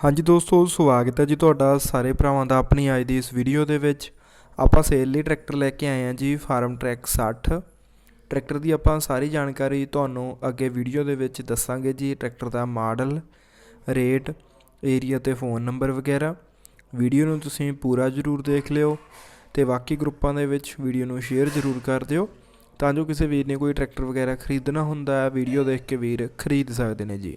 ਹਾਂਜੀ ਦੋਸਤੋ, ਸਵਾਗਤ ਹੈ ਜੀ ਤੁਹਾਡਾ ਸਾਰੇ ਭਰਾਵਾਂ ਦਾ ਆਪਣੀ ਅੱਜ ਦੀ ਇਸ ਵੀਡੀਓ ਦੇ ਵਿੱਚ। ਆਪਾਂ ਸੇਲ ਲਈ ਟਰੈਕਟਰ ਲੈ ਕੇ ਆਏ ਹਾਂ ਜੀ, ਫਾਰਮ ਟਰੈਕ 60 ਟਰੈਕਟਰ ਦੀ ਆਪਾਂ ਸਾਰੀ ਜਾਣਕਾਰੀ ਤੁਹਾਨੂੰ ਅੱਗੇ ਵੀਡੀਓ ਦੇ ਵਿੱਚ ਦੱਸਾਂਗੇ ਜੀ, ਟਰੈਕਟਰ ਦਾ ਮਾਡਲ, ਰੇਟ ਏਰੀਆ ਤੇ ਫੋਨ ਨੰਬਰ ਵਗੈਰਾ। ਵੀਡੀਓ ਨੂੰ ਤੁਸੀਂ ਪੂਰਾ ਜ਼ਰੂਰ ਦੇਖ ਲਿਓ ਤੇ ਬਾਕੀ ਗਰੁੱਪਾਂ ਦੇ ਵਿੱਚ ਵੀਡੀਓ ਨੂੰ ਸ਼ੇਅਰ ਜ਼ਰੂਰ ਕਰ ਦਿਓ ਤਾਂ ਜੋ ਕਿਸੇ ਵੀਰ ਨੇ ਕੋਈ ਟਰੈਕਟਰ ਵਗੈਰਾ ਖਰੀਦਣਾ ਹੁੰਦਾ ਹੈ ਵੀਡੀਓ ਦੇਖ ਕੇ ਵੀਰ ਖਰੀਦ ਸਕਦੇ ਨੇ ਜੀ।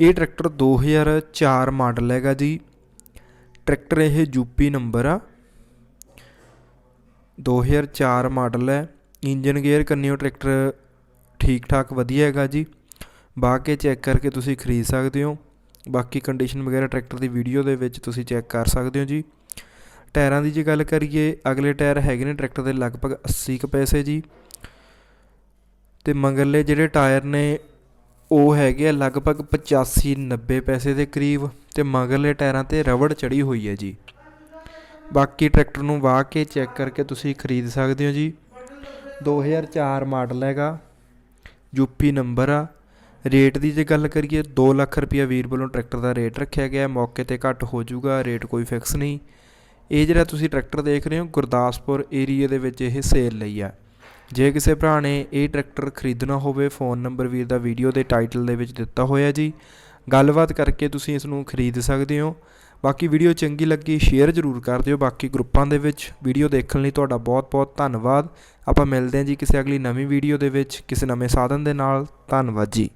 ਇਹ ਟਰੈਕਟਰ 2004 ਮਾਡਲ ਹੈਗਾ ਜੀ। ਟਰੈਕਟਰ ਇਹ ਯੂਪੀ ਨੰਬਰ ਆ। 2004 ਮਾਡਲ ਹੈ। ਇੰਜਨ ਗੇਅਰ ਕੰਨਿਓ ਟਰੈਕਟਰ ਠੀਕ ਠਾਕ ਵਧੀਆ ਹੈਗਾ ਜੀ। ਬਾਹ ਕੇ ਚੈੱਕ ਕਰਕੇ ਤੁਸੀਂ ਖਰੀਦ ਸਕਦੇ ਹੋ। ਬਾਕੀ ਕੰਡੀਸ਼ਨ ਵਗੈਰਾ ਟਰੈਕਟਰ ਦੀ ਵੀਡੀਓ ਦੇ ਵਿੱਚ ਤੁਸੀਂ ਚੈੱਕ ਕਰ ਸਕਦੇ ਹੋ ਜੀ। ਟਾਇਰਾਂ ਦੀ ਜੇ ਗੱਲ ਕਰੀਏ, ਅਗਲੇ ਟਾਇਰ ਹੈਗੇ ਨੇ ਟਰੈਕਟਰ ਦੇ ਲਗਭਗ 80 ਕੁ ਪੈਸੇ ਜੀ। ਤੇ ਮਗਰਲੇ ਜਿਹੜੇ ਟਾਇਰ ਨੇ ਉਹ ਹੈਗੇ ਆ ਲਗਭਗ 85 90 ਪੈਸੇ ਦੇ ਕਰੀਬ ਤੇ ਮਗਰਲੇ ਟਾਇਰਾਂ ਤੇ ਰਬੜ ਚੜੀ ਹੋਈ ਹੈ ਜੀ। ਬਾਕੀ ਟਰੈਕਟਰ ਨੂੰ ਵਾਹ ਕੇ ਚੈੱਕ ਕਰਕੇ ਤੁਸੀਂ ਖਰੀਦ ਸਕਦੇ ਹੋ ਜੀ। 2004 ਮਾਡਲ ਹੈਗਾ ਯੂਪੀ ਨੰਬਰ ਆ। ਰੇਟ ਦੀ ਜੇ ਗੱਲ ਕਰੀਏ 2 ਲੱਖ ਰੁਪਇਆ ਵੀਰ ਵੱਲੋਂ ਟਰੈਕਟਰ ਦਾ ਰੇਟ ਰੱਖਿਆ ਗਿਆ। ਮੌਕੇ ਤੇ ਘੱਟ ਹੋ ਜਾਊਗਾ, ਰੇਟ ਕੋਈ ਫਿਕਸ ਨਹੀਂ। ਇਹ ਜਿਹੜਾ ਤੁਸੀਂ ਟਰੈਕਟਰ ਦੇਖ ਰਹੇ ਹੋ, ਗੁਰਦਾਸਪੁਰ ਏਰੀਆ ਦੇ ਵਿੱਚ ਇਹ ਸੇਲ ਲਈ ਆ। ਜੇ ਕਿਸੇ ਭਰਾ ਨੇ ਇਹ ਟਰੈਕਟਰ ਖਰੀਦਣਾ ਹੋਵੇ, ਫੋਨ ਨੰਬਰ ਵੀਰ ਦਾ ਵੀਡੀਓ ਦੇ ਟਾਈਟਲ ਦੇ ਵਿੱਚ ਦਿੱਤਾ ਹੋਇਆ ਜੀ। ਗੱਲਬਾਤ ਕਰਕੇ ਤੁਸੀਂ ਇਸ ਨੂੰ ਖਰੀਦ ਸਕਦੇ ਹੋ। ਬਾਕੀ ਵੀਡੀਓ ਚੰਗੀ ਲੱਗੀ, ਸ਼ੇਅਰ ਜ਼ਰੂਰ ਕਰ ਦਿਓ। ਬਾਕੀ ਗਰੁੱਪਾਂ ਦੇ ਵਿੱਚ ਵੀਡੀਓ ਦੇਖਣ ਲਈ ਤੁਹਾਡਾ ਬਹੁਤ-ਬਹੁਤ ਧੰਨਵਾਦ। ਆਪਾਂ ਮਿਲਦੇ ਹਾਂ ਜੀ ਕਿਸੇ ਅਗਲੀ ਨਵੀਂ ਵੀਡੀਓ ਦੇ ਵਿੱਚ, ਕਿਸੇ ਨਵੇਂ ਸਾਧਨ ਦੇ ਨਾਲ। ਧੰਨਵਾਦ ਜੀ।